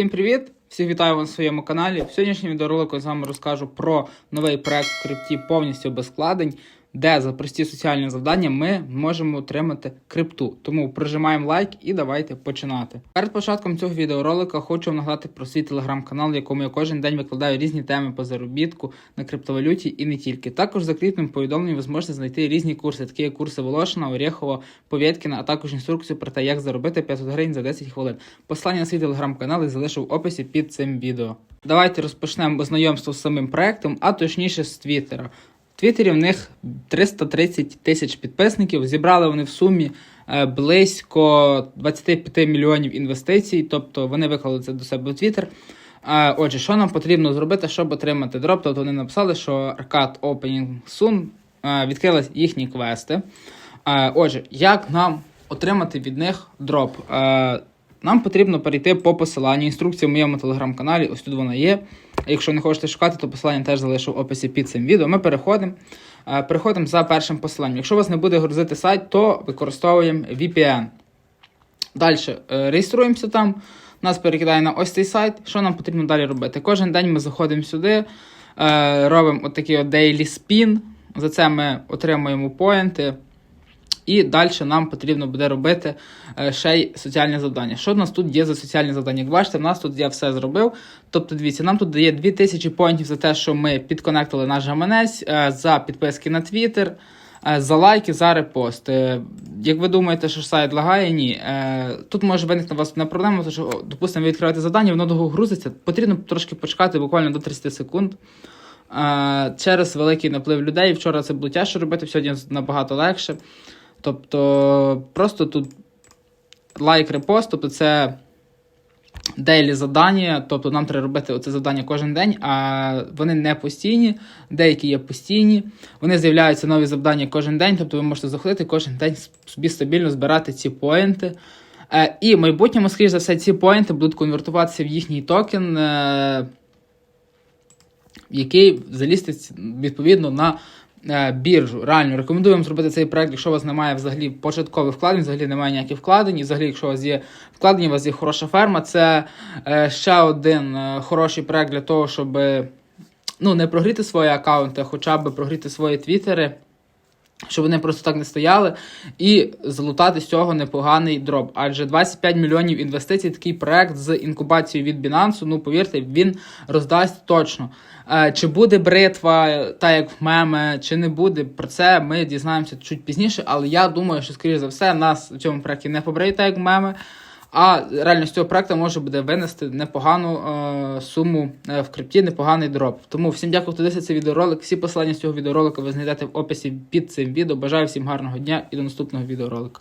Всім привіт! Всіх вітаю вас на своєму каналі. В сьогоднішньому відеоролику я з вами розкажу про новий проект в крипті повністю без вкладень, де за прості соціальні завдання ми можемо отримати крипту. Тому прижимаємо лайк і давайте починати. Перед початком цього відеоролика хочу вам нагадати про свій телеграм-канал, в якому я кожен день викладаю різні теми по заробітку на криптовалюті і не тільки. Також в закріпленому повідомленні ви зможете знайти різні курси, такі як курси Волошина, Орєхова, Повєткіна, а також інструкцію про те, як заробити 500 гривень за 10 хвилин. Посилання на свій телеграм-канал я залишу в описі під цим відео. Давайте розпочнемо знайомство з самим проектом, а точніше з Твіттера. Твіттері в них 330 тисяч підписників. Зібрали вони в сумі е, близько 25 мільйонів інвестицій, тобто вони виклали це до себе в Твіттер. Е, Отже, що нам потрібно зробити, щоб отримати дроп? Тобто вони написали, що Arcade Opening Soon е, відкрились їхні квести. Отже, як нам отримати від них дроп? Е, Нам потрібно перейти по посиланню. Інструкція в моєму телеграм-каналі, ось тут вона є. Якщо не хочете шукати, то посилання теж залишу в описі під цим відео. Ми переходимо. Е, Переходимо за першим посиланням. Якщо у вас не буде грузити сайт, то використовуємо VPN. Далі реєструємося там. Нас перекидає на ось цей сайт. Що нам потрібно далі робити? Кожен день ми заходимо сюди, е, робимо отакий от daily spin. За це ми отримуємо поінти. І далі нам потрібно буде робити е, ще й соціальні завдання. Що в нас тут є за соціальні завдання? Як бачите, в нас тут я все зробив. Тобто, дивіться, нам тут дає 2000 поінтів за те, що ми підконектили наш гаманець, е, за підписки на Twitter, е, за лайки, за репост. Як ви думаєте, що сайт лагає? Ні. Тут може виникнути у вас одна проблема, тому що, допустимо, ви відкриваєте завдання, воно довго грузиться. Потрібно трошки почекати буквально до 30 секунд. Через великий наплив людей. Вчора це було тяжко робити, сьогодні набагато легше. Тобто, просто тут лайк репост, тобто це дейлі завдання, тобто нам треба робити оце завдання кожен день, а вони не постійні, деякі є постійні. Вони з'являються нові завдання кожен день, тобто ви можете заходити кожен день собі стабільно збирати ці поінти. Е, і в майбутньому, скоріш за все, ці поінти будуть конвертуватися в їхній токен, е, який залізти відповідно на біржу. Реально рекомендую вам зробити цей проект, якщо у вас немає взагалі початкових вкладень, взагалі немає ніяких вкладень. І взагалі, якщо у вас є вкладені, у вас є хороша ферма, це е, ще один е, хороший проект для того, щоб е, ну, не прогріти свої аккаунти, а хоча б прогріти свої твіттери. Щоб вони просто так не стояли, і залутати з цього непоганий дроп. Адже 25 мільйонів інвестицій, такий проект з інкубацією від Binance, ну повірте, він роздасть точно. Е, чи буде бритва, та як в меми, чи не буде, про це ми дізнаємося чуть пізніше. Але я думаю, що, скоріш за все, нас у цьому проекті не побриють, так як в меми. А реально з цього проекту може буде винести непогану е, суму е, в крипті, непоганий дроп. Тому всім дякую, хто дивиться цей відеоролик. Всі посилання з цього відеоролика ви знайдете в описі під цим відео. Бажаю всім гарного дня і до наступного відеоролика.